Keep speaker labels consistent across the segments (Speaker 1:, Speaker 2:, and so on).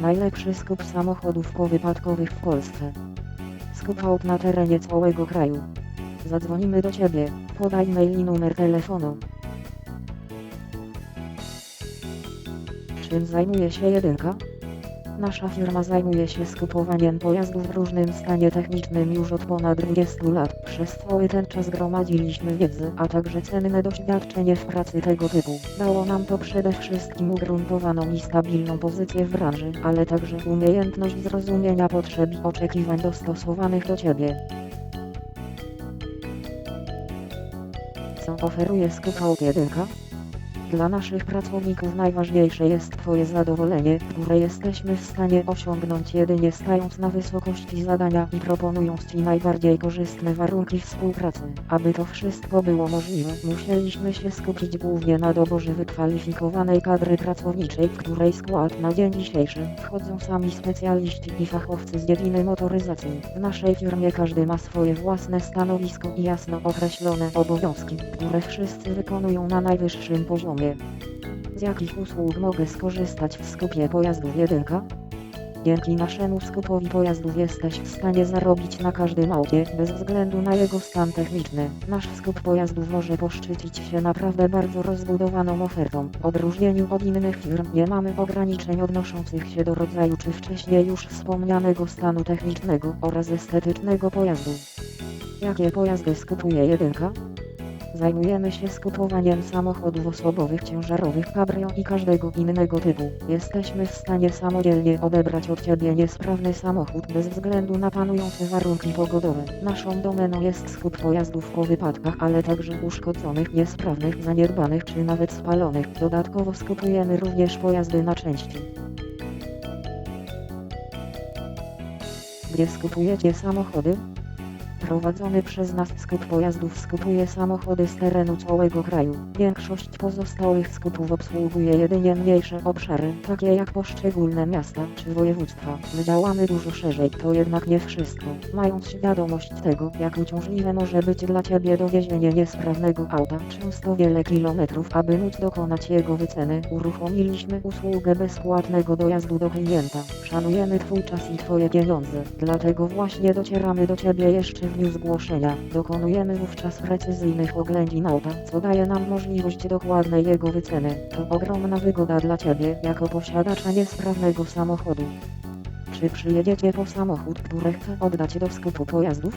Speaker 1: Najlepszy skup samochodów powypadkowych w Polsce. Skup aut na terenie całego kraju. Zadzwonimy do Ciebie. Podaj mail i numer telefonu. Czym zajmuje się jedynka? Nasza firma zajmuje się skupowaniem pojazdów w różnym stanie technicznym już od ponad 20 lat. Przez cały ten czas gromadziliśmy wiedzę, a także cenne doświadczenie w pracy tego typu. Dało nam to przede wszystkim ugruntowaną i stabilną pozycję w branży, ale także umiejętność zrozumienia potrzeb i oczekiwań dostosowanych do Ciebie. Co oferuje Skup Aut 1? Dla naszych pracowników najważniejsze jest Twoje zadowolenie, które jesteśmy w stanie osiągnąć jedynie stając na wysokości zadania i proponując Ci najbardziej korzystne warunki współpracy. Aby to wszystko było możliwe, musieliśmy się skupić głównie na doborze wykwalifikowanej kadry pracowniczej, w której skład na dzień dzisiejszy wchodzą sami specjaliści i fachowcy z dziedziny motoryzacji. W naszej firmie każdy ma swoje własne stanowisko i jasno określone obowiązki, które wszyscy wykonują na najwyższym poziomie. Z jakich usług mogę skorzystać w skupie pojazdów 1? Dzięki naszemu skupowi pojazdów jesteś w stanie zarobić na każdym aucie, bez względu na jego stan techniczny. Nasz skup pojazdów może poszczycić się naprawdę bardzo rozbudowaną ofertą. W odróżnieniu od innych firm nie mamy ograniczeń odnoszących się do rodzaju czy wcześniej już wspomnianego stanu technicznego oraz estetycznego pojazdu. Jakie pojazdy skupuje jedynka? Zajmujemy się skupowaniem samochodów osobowych, ciężarowych, cabrio i każdego innego typu. Jesteśmy w stanie samodzielnie odebrać od Ciebie niesprawny samochód bez względu na panujące warunki pogodowe. Naszą domeną jest skup pojazdów po wypadkach, ale także uszkodzonych, niesprawnych, zaniedbanych czy nawet spalonych. Dodatkowo skupujemy również pojazdy na części. Gdzie skupujecie samochody? Prowadzony przez nas skup pojazdów skupuje samochody z terenu całego kraju. Większość pozostałych skupów obsługuje jedynie mniejsze obszary, takie jak poszczególne miasta czy województwa. My działamy dużo szerzej, to jednak nie wszystko. Mając świadomość tego, jak uciążliwe może być dla Ciebie dowiezienie niesprawnego auta, często wiele kilometrów, aby móc dokonać jego wyceny, uruchomiliśmy usługę bezpłatnego dojazdu do klienta. Szanujemy Twój czas i Twoje pieniądze, dlatego właśnie docieramy do Ciebie jeszcze dniu zgłoszenia. Dokonujemy wówczas precyzyjnych oględzin auta, co daje nam możliwość dokładnej jego wyceny. To ogromna wygoda dla Ciebie, jako posiadacza niesprawnego samochodu. Czy przyjedziecie po samochód, który chce oddać do skupu pojazdów?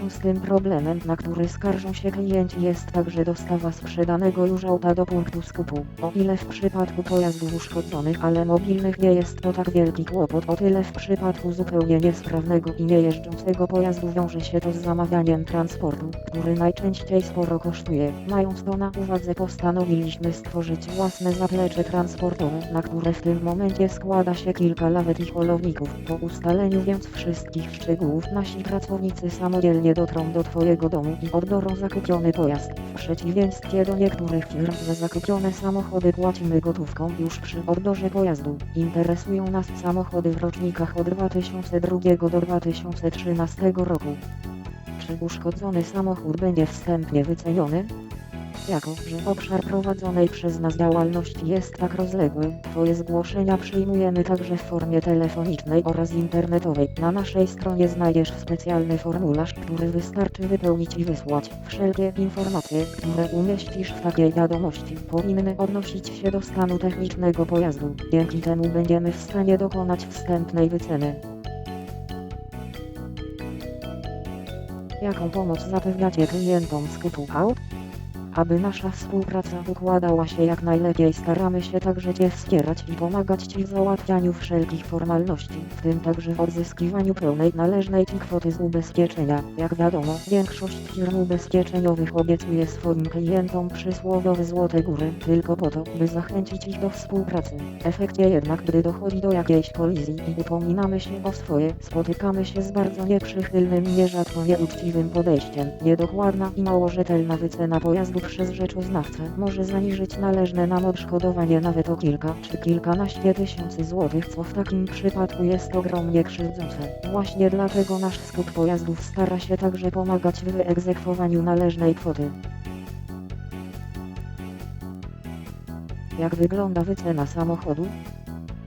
Speaker 1: Częstym problemem, na który skarżą się klienci jest także dostawa sprzedanego już auta do punktu skupu. O ile w przypadku pojazdów uszkodzonych, ale mobilnych nie jest to tak wielki kłopot, o tyle w przypadku zupełnie niesprawnego i niejeżdżącego pojazdu wiąże się to z zamawianiem transportu, który najczęściej sporo kosztuje. Mając to na uwadze postanowiliśmy stworzyć własne zaplecze transportowe, na które w tym momencie składa się kilka lawet i holowników. Po ustaleniu więc wszystkich szczegółów nasi pracownicy samodzielnie dotrą do Twojego domu i odbiorą zakupiony pojazd. W przeciwieństwie do niektórych firm za zakupione samochody płacimy gotówką już przy odbiorze pojazdu. Interesują nas samochody w rocznikach od 2002 do 2013 roku. Czy uszkodzony samochód będzie wstępnie wyceniony? Jako, że obszar prowadzonej przez nas działalności jest tak rozległy, Twoje zgłoszenia przyjmujemy także w formie telefonicznej oraz internetowej. Na naszej stronie znajdziesz specjalny formularz, który wystarczy wypełnić i wysłać. Wszelkie informacje, które umieścisz w takiej wiadomości, powinny odnosić się do stanu technicznego pojazdu. Dzięki temu będziemy w stanie dokonać wstępnej wyceny. Jaką pomoc zapewniacie klientom skupu aut? Aby nasza współpraca układała się jak najlepiej staramy się także Cię wspierać i pomagać Ci w załatwianiu wszelkich formalności, w tym także w odzyskiwaniu pełnej należnej Ci kwoty z ubezpieczenia. Jak wiadomo, większość firm ubezpieczeniowych obiecuje swoim klientom przysłowiowe złote góry, tylko po to, by zachęcić ich do współpracy. W efekcie jednak, gdy dochodzi do jakiejś kolizji i upominamy się o swoje, spotykamy się z bardzo nieprzychylnym nierzadko nieuczciwym podejściem. Niedokładna i mało rzetelna wycena pojazdu przez rzeczoznawcę może zaniżyć należne nam odszkodowanie nawet o kilka czy kilkanaście tysięcy złotych, co w takim przypadku jest ogromnie krzywdzące. Właśnie dlatego nasz skup pojazdów stara się także pomagać w wyegzekwowaniu należnej kwoty. Jak wygląda wycena samochodu?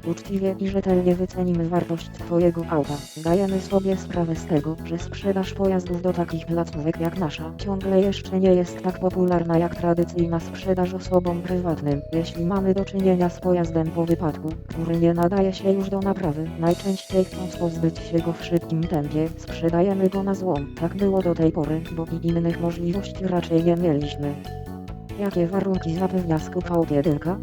Speaker 1: Uczciwie i rzetelnie wycenimy wartość Twojego auta. Zdajemy sobie sprawę z tego, że sprzedaż pojazdów do takich placówek jak nasza ciągle jeszcze nie jest tak popularna jak tradycyjna sprzedaż osobom prywatnym. Jeśli mamy do czynienia z pojazdem po wypadku, który nie nadaje się już do naprawy, najczęściej chcąc pozbyć się go w szybkim tempie, sprzedajemy go na złom. Tak było do tej pory, bo i innych możliwości raczej nie mieliśmy. Jakie warunki zapewnia skup aut jedynka?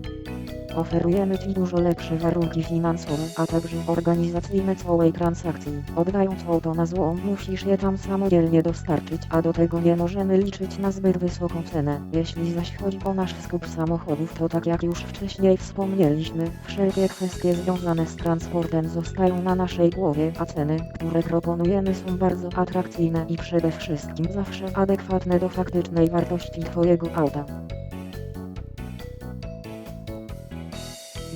Speaker 1: Oferujemy Ci dużo lepsze warunki finansowe, a także organizacyjne całej transakcji. Oddając auto na złom musisz je tam samodzielnie dostarczyć, a do tego nie możemy liczyć na zbyt wysoką cenę. Jeśli zaś chodzi o nasz skup samochodów to tak jak już wcześniej wspomnieliśmy, wszelkie kwestie związane z transportem zostają na naszej głowie, a ceny, które proponujemy są bardzo atrakcyjne i przede wszystkim zawsze adekwatne do faktycznej wartości Twojego auta.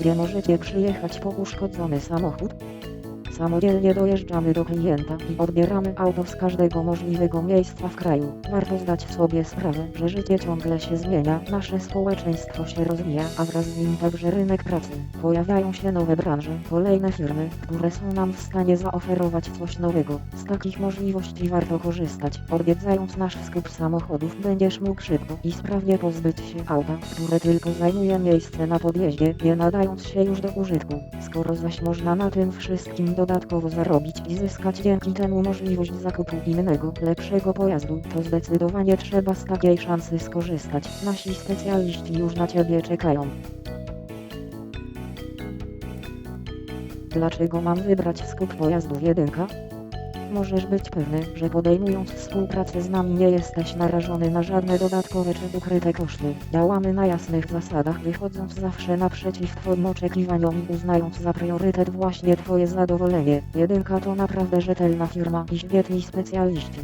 Speaker 1: Gdzie możecie przyjechać po uszkodzony samochód? Samodzielnie dojeżdżamy do klienta i odbieramy auto z każdego możliwego miejsca w kraju. Warto zdać sobie sprawę, że życie ciągle się zmienia, nasze społeczeństwo się rozwija, a wraz z nim także rynek pracy. Pojawiają się nowe branże, kolejne firmy, które są nam w stanie zaoferować coś nowego. Z takich możliwości warto korzystać. Odwiedzając nasz skup samochodów będziesz mógł szybko i sprawnie pozbyć się auta, które tylko zajmuje miejsce na podjeździe, nie nadając się już do użytku. Skoro zaś można na tym wszystkim dodatkowo zarobić i zyskać dzięki temu możliwość zakupu innego, lepszego pojazdu, to zdecydowanie trzeba z takiej szansy skorzystać. Nasi specjaliści już na Ciebie czekają. Dlaczego mam wybrać skup pojazdów jedynka? Możesz być pewny, że podejmując współpracę z nami nie jesteś narażony na żadne dodatkowe czy ukryte koszty. Działamy na jasnych zasadach, wychodząc zawsze naprzeciw Twoim oczekiwaniom i uznając za priorytet właśnie Twoje zadowolenie. Jedynka to naprawdę rzetelna firma i świetni specjaliści.